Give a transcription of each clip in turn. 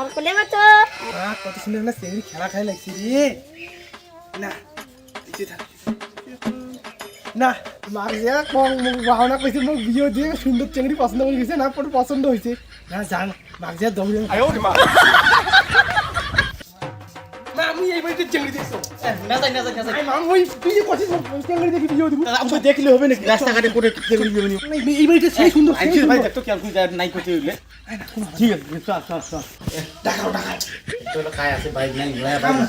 আমার কোলে মতো। আহ, কত সুন্দর না চিংড়ি খেলা খাই লাগছে রে না দেখি থাক। না মার যে বাহনা কৈছে মোক বিয়ে দিয়ে সুন্দর চেংড়ি পছন্দ করে গেছে না পরে পছন্দ হয়েছে না যান মাক যে দৌড়ে মা দেখছ? ওই তুই যে করছিস মোক দেখি বিয়ে দিব। আমি দেখলে হবে নাকি? রাস্তাঘাটে করে তেমনি যাবে এই- এই সেই সুন্দর সেই ভাই সুন্দর। দেখতো কি আপনি নাই করতে হইলে। ঠিক আছে চল চল চল। দেখাও দেখাও। চলো কায় আছে বাইক নাই ঘোড়া বাইক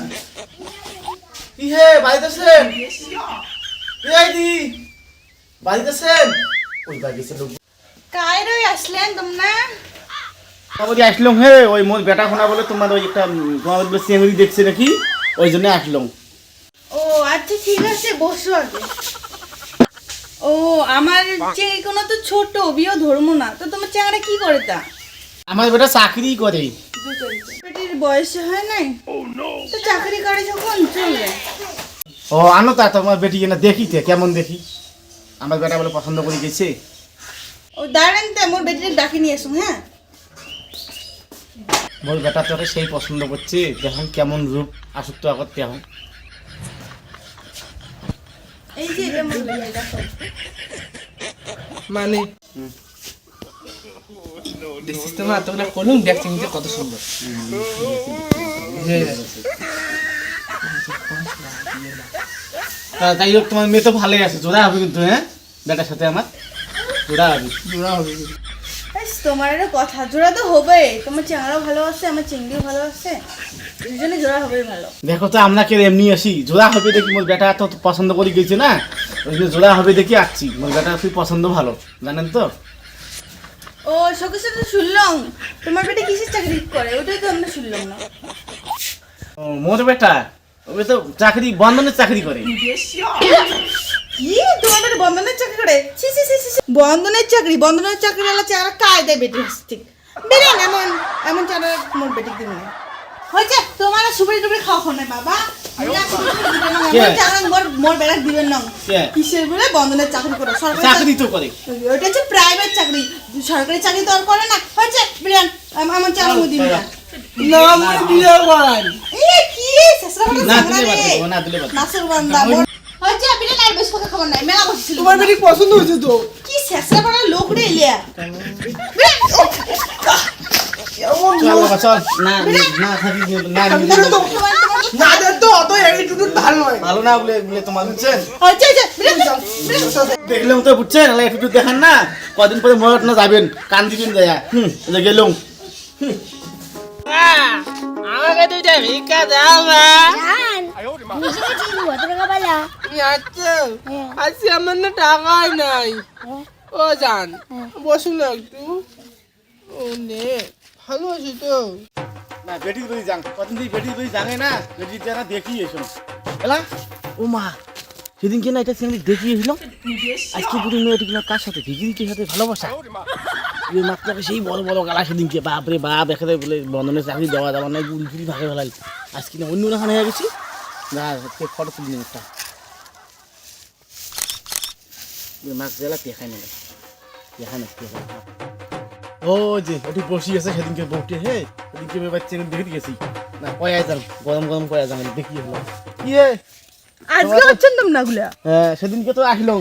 কি হে বাড়িতে আছেন এই দি বাড়িতে আছেন ওই বাড়ি লোক কায় রই আসলেন তোমরা? আসলাম হে ওই মোর বেটা শোনা বলে তোমার ওই একটা চিংড়ি দেখছে নাকি? ওই জন্য আসলাম ও আচ্ছা ঠিক আছে বসো আগে। ও আমার চেয়ে কোনো তো ছোট বিয়েও ধরবো না। তো তোমার চেহারা কি করে তা? আমার বেটা চাকরি করে। পেটির বয়স হয় নাই? তো চাকরি করে যখন চলবে ও আনো তা তোমার বেটি না দেখি তে কেমন দেখি? আমার বেটা বলে পছন্দ করে গেছে। ও দাঁড়ান তো মোর বেটিকে ডাকি নিয়ে আসুন হ্যাঁ? মোর বেটা তোকে সেই পছন্দ করছে। দেখুন কেমন রূপ আসুক তো আগত তেমন এই যে এটা মোর বেটি দেখো মানে? দেখছিস তো মা তোমরা করুন দেখ চিংড়িটা কত সুন্দর। হ্যাঁ। তা- তাই হোক তোমার মেয়ে তো ভালোই আছে। জোড়া হবে কিন্তু হ্যাঁ? বেটার সাথে আমার। জোড়া হবে। জোড়া হবে। তোমার একটা কথা জোড়া তো হবে তোমার চেহারাও ভালো আছে আমার চিংড়িও ভালো আছে। দুজনে জোড়া হবেই ভালো। দেখো তো আমরা কে এমনি আসি। জোড়া হবে দেখি মোর বেটা তো পছন্দ করে গেছে না? ওই জন্য জোড়া হবে দেখি আসছি। মোর বেটা খুব পছন্দ ভালো জানেন তো? ও সকাল সাথে শুনলাম। তোমার বেটা কিসের চাকরি করে? ওটাই তো আমরা শুনলাম না। ও, মোর বেটা ওই তো চাকরি বন্ধনের চাকরি করে। কি? বন্ধনের চাকরি করে? ছি ছি ছি ছি, ছি। বন্ধনের চাকরি বন্ধনের চাকরি হলো চেহারা কায় দেয় বেটি ঠিক। বেরেন এমন এমন চেহারা মোর বেটি দিন না। হয়েছে তোমার সুপারি টুপারি খাওয়া খাও না বাবা। চাকরি করে। সরকারি চাকরি তো করে। ওইটা হচ্ছে প্রাইভেট চাকরি। সরকারি চাকরি তো আর করে না। হয়েছে বিরিয়ান আমার কি দিলে না বেশ কথা খবর নাই মেলা বসেছিল। তোমার বেটি পছন্দ হয়েছে তো? কি বলে লোক রে ইলিয়া চল বাবা চল। না না থাকি না দেখো নিলে- তো, না দেখ তো অত এইটুকু ধার নয়। ভালো না বলে বলে তোমার বুঝছেন হচ্ছে হচ্ছে দেখলাম তো বুঝছেন এলা একটু দেখান না? কদিন পরে মরট না যাবেন। কান দিবেন দেয়া হুম এই যে গেলুম আমাকে দুইটা ভিক্ষা দাও মা আজকে আমার না টাকাই নাই ও জান বসুন না একটু ও নে ভালো আছি তো না বেটি বই যাং কদিন দিয়ে বেটি বই জানে না বেটি জানা দেখি এসো এলা ও মা সেদিন কেন এটা চিংড়ি দেখি এসলাম আজকে পুরো মেয়েটি কিনা কার সাথে ভিগিরিটির সাথে ভালোবাসা ওই মাত্রাকে সেই বড় বড় গালা সেদিনকে বাপরে বাপ এখানে বলে বন্ধনের চাকরি দেওয়া যাওয়া নাই গুলি ফুলি ভাগে ফেলাল আজকে না অন্য রাখানে হয়ে গেছি না ফটো তুলি নি একটা। মাছ জেলা দেখাই নেবে দেখাই না দেখাই ও যে একটু বসি আছে সেদিনকে বউটি হে সেদিনকে আমি বাচ্চা দেখে দিয়েছি না কয়া যান গরম গরম কয়া যান দেখি হলো ইয়ে আজকে হচ্ছেন তোমরা গুলা হ্যাঁ সেদিনকে তো আসলো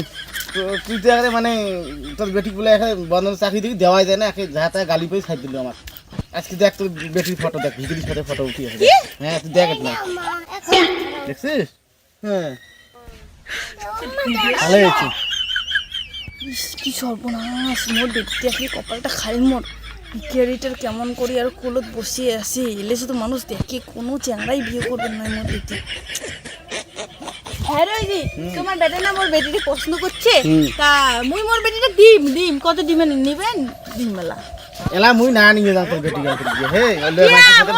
তুই তো এখানে মানে তোর বেটি বলে এখানে বন্ধন চাকরি দিকে দেওয়াই যায় না একে যা তা গালি পেয়ে ছাই দিল আমার। আজকে দেখ তোর বেটির ফটো দেখ ভিতরির সাথে ফটো উঠি আছে। হ্যাঁ তুই দেখ না। দেখছিস? হ্যাঁ। ভালো হয়েছে কি সর্বনাশ মোর দেখতে আসলে কপালটা খাই মোর। কেমন করি আর কোলত বসিয়ে আছে এলে শুধু মানুষ দেখে কোনো চ্যাংড়াই বিয়ে করবে না মোর দেখতে। হ্যাঁ রইজি তোমার বেটা না মোর বেটিটি পছন্দ করছে? তা মুই মোর বেটিটা ডিম ডিম কত ডিমে নিবেন ডিম মেলা। এলা মুই না নিয়ে যাও তোর হে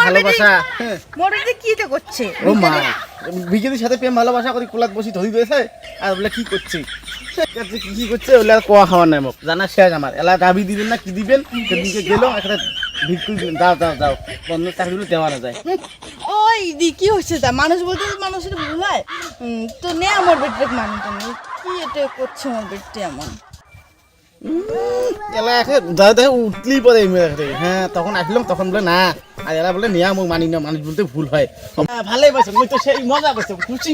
ভালোবাসা হ্যাঁ। মোর কি তো করছে? ও মা। বিকেলের সাথে প্রেম ভালোবাসা করি কোলাত বসি ধরি দিয়েছে আর বলে কি করছে? কি কি করছে? ওলে আর কোয়া খাওয়ার নাই মোক। জানা শেষ আমার। এলা গাবি দিবেন না কি দিবেন? সেদিনকে গেল একটা ভিক্ষু দিলেন। যাও যাও যাও। বন্ধ চাকরিগুলো দেওয়া না যায়। ওই দি কি হচ্ছে তা? মানুষ বলতে মানুষের ভুল হয়। তো নে আমার বেটিটাকে মানুষ কি এটা করছে আমার বেটি এমন? এলা একে যা দেখে উঠলেই পরে। হ্যাঁ তখন আসলাম তখন বলে না আর এরা বলে নিয়া মোক মানি না মানুষ বলতে ভুল হয়। হ্যাঁ, ভালোই পাইছে মই তো সেই মজা করছে খুশি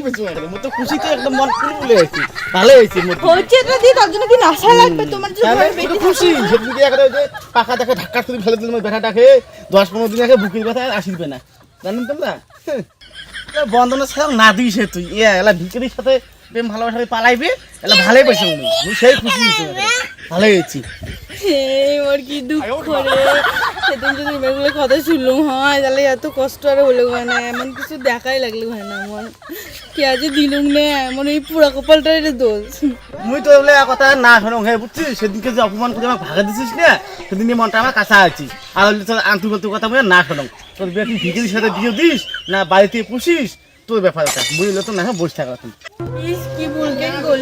মই তো খুশিতে একদম মন হয়েছে মোর হচ্ছে তার জন্য দিন আশা লাগবে তোমার যে তাহলে ঘরে বেটি খুশি একটা যে দেখে ধাক্কা করে ফেলে দিলাম ব্যথাটাকে দশ পনেরো দিন আগে বুকের ব্যথা আর আসিবে না। জানেন তোমরা? হ্যাঁ। বন্ধনের সাথে না হে তুই। ইয়া এলা ভিকারির সাথে প্রেম ভালোবাসা পালাইবে এলা ভালোই পাইছে মুই। সেই খুশি হয়েছি। ভালোই হয়েছি। এই ওর কি দুঃখ রে। সেদিন যদি মেয়েগুলো কথা শুনলাম হয় তাহলে এত কষ্ট আর হলে হয় না এমন কিছু দেখাই লাগলে হয় না আমার কে আজ দিলুম নে এমন এই পুরা কপালটাই রে দোষ। মুই তো বলে কথা না শোনো হে বুঝছিস? সেদিনকে যে অপমান করে আমাকে ভাগা দিছিস না সেদিন মনটা আমার কাছে আছি আর হলে তোর বলতে কথা বলে না শোনো তোর বিয়ে ভিকিরির সাথে বিয়ে দিস না বাড়িতে পুষিস? তোর ব্যাপারটা। বুঝলে তো না বসে থাকা ইস কি বলবেন রোজ